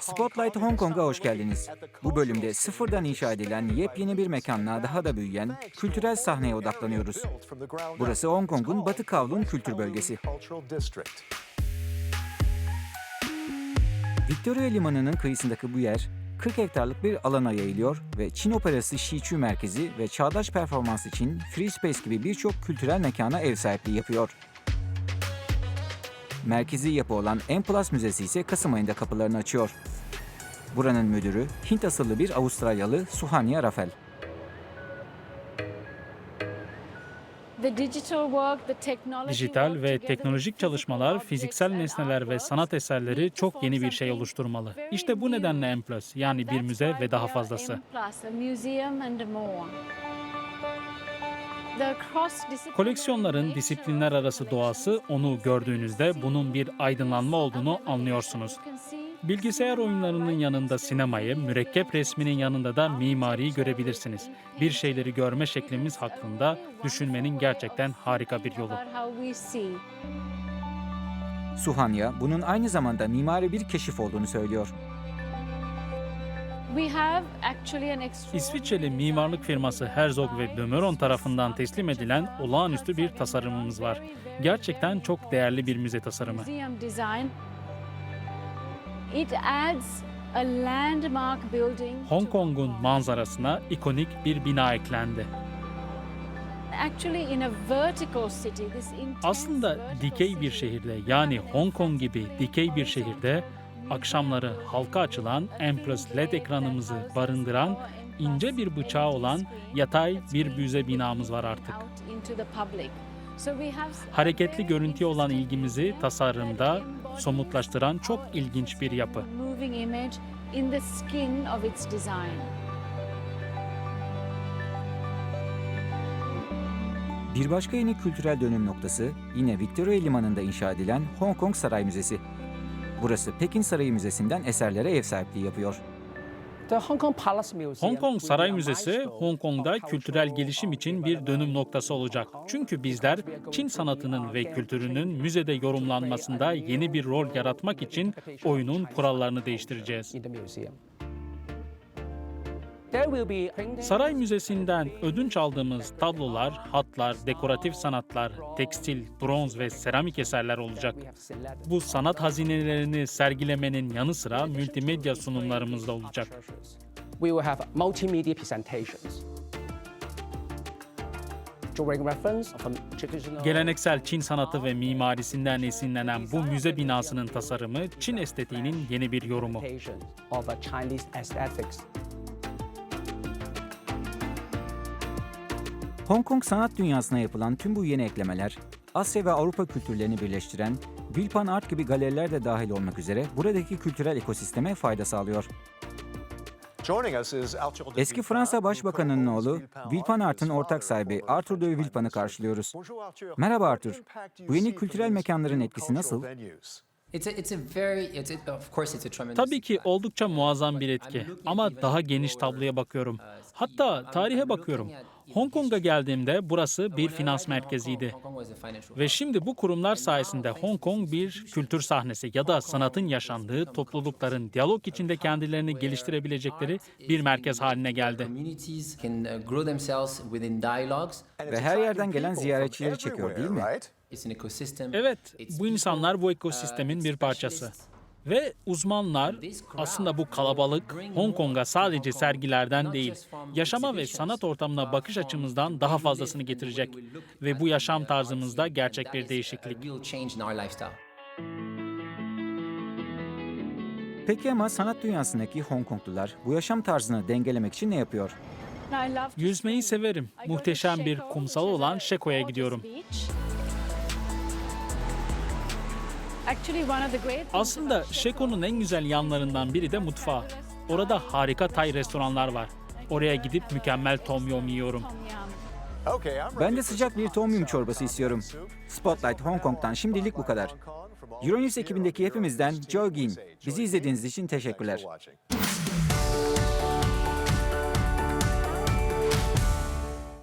Spotlight Hong Kong'a hoş geldiniz. Bu bölümde sıfırdan inşa edilen yepyeni bir mekanla daha da büyüyen kültürel sahneye odaklanıyoruz. Burası Hong Kong'un Batı Kowloon kültür bölgesi. Victoria Limanı'nın kıyısındaki bu yer 40 hektarlık bir alana yayılıyor ve Çin Operası Şiçu Merkezi ve çağdaş performans için Free Space gibi birçok kültürel mekana ev sahipliği yapıyor. Merkezi yapı olan M Plus Müzesi ise Kasım ayında kapılarını açıyor. Buranın müdürü Hint asıllı bir Avustralyalı Suhanya Rafel. Dijital ve teknolojik çalışmalar, fiziksel nesneler ve sanat eserleri çok yeni bir şey oluşturmalı. İşte bu nedenle M+, yani bir müze ve daha fazlası. Koleksiyonların disiplinler arası doğası onu gördüğünüzde bunun bir aydınlanma olduğunu anlıyorsunuz. Bilgisayar oyunlarının yanında sinemayı, mürekkep resminin yanında da mimariyi görebilirsiniz. Bir şeyleri görme şeklimiz hakkında düşünmenin gerçekten harika bir yolu. Suhanya bunun aynı zamanda mimari bir keşif olduğunu söylüyor. İsviçreli mimarlık firması Herzog ve de Meuron tarafından teslim edilen olağanüstü bir tasarımımız var. Gerçekten çok değerli bir müze tasarımı. Hong Kong'un manzarasına ikonik bir bina eklendi. Aslında dikey bir şehirde yani Hong Kong gibi dikey bir şehirde akşamları halka açılan Plus LED ekranımızı barındıran ince bir bıçağı olan yatay bir müze binamız var artık. Hareketli görüntüye olan ilgimizi tasarımda somutlaştıran çok ilginç bir yapı. Bir başka yeni kültürel dönüm noktası yine Victoria Limanı'nda inşa edilen Hong Kong Saray Müzesi. Burası Pekin Sarayı Müzesi'nden eserlere ev sahipliği yapıyor. Hong Kong Saray Müzesi, Hong Kong'da kültürel gelişim için bir dönüm noktası olacak. Çünkü bizler Çin sanatının ve kültürünün müzede yorumlanmasında yeni bir rol yaratmak için oyunun kurallarını değiştireceğiz. Saray Müzesi'nden ödünç aldığımız tablolar, hatlar, dekoratif sanatlar, tekstil, bronz ve seramik eserler olacak. Bu sanat hazinelerini sergilemenin yanı sıra multimedya sunumlarımız da olacak. We will have multimedia presentations. Geleneksel Çin sanatı ve mimarisinden esinlenen bu müze binasının tasarımı Çin estetiğinin yeni bir yorumu. Hong Kong sanat dünyasına yapılan tüm bu yeni eklemeler, Asya ve Avrupa kültürlerini birleştiren Vilpan Art gibi galeriler de dahil olmak üzere buradaki kültürel ekosisteme fayda sağlıyor. Eski Fransa Başbakanı'nın oğlu Vilpan Art'ın ortak sahibi Arthur de Villepin'i karşılıyoruz. Merhaba Arthur. Bu yeni kültürel mekanların etkisi nasıl? Tabii ki oldukça muazzam bir etki ama daha geniş tabloya bakıyorum. Hatta tarihe bakıyorum. Hong Kong'a geldiğimde burası bir finans merkeziydi. Ve şimdi bu kurumlar sayesinde Hong Kong bir kültür sahnesi ya da sanatın yaşandığı toplulukların diyalog içinde kendilerini geliştirebilecekleri bir merkez haline geldi. Ve her yerden gelen ziyaretçileri çekiyor değil mi? Evet, bu insanlar bu ekosistemin bir parçası. Ve uzmanlar aslında bu kalabalık Hong Kong'a sadece sergilerden değil, yaşama ve sanat ortamına bakış açımızdan daha fazlasını getirecek. Ve bu yaşam tarzımızda gerçek bir değişiklik. Peki ama sanat dünyasındaki Hong Konglular bu yaşam tarzını dengelemek için ne yapıyor? Yüzmeyi severim. Muhteşem bir kumsalı olan Sheko'ya gidiyorum. Aslında Sheko'nun en güzel yanlarından biri de mutfağı. Orada harika Tay restoranlar var. Oraya gidip mükemmel tom yum yiyorum. Ben de sıcak bir tom yum çorbası istiyorum. Spotlight Hong Kong'dan şimdilik bu kadar. Euronews ekibindeki hepimizden Joe Gin. Bizi izlediğiniz için teşekkürler.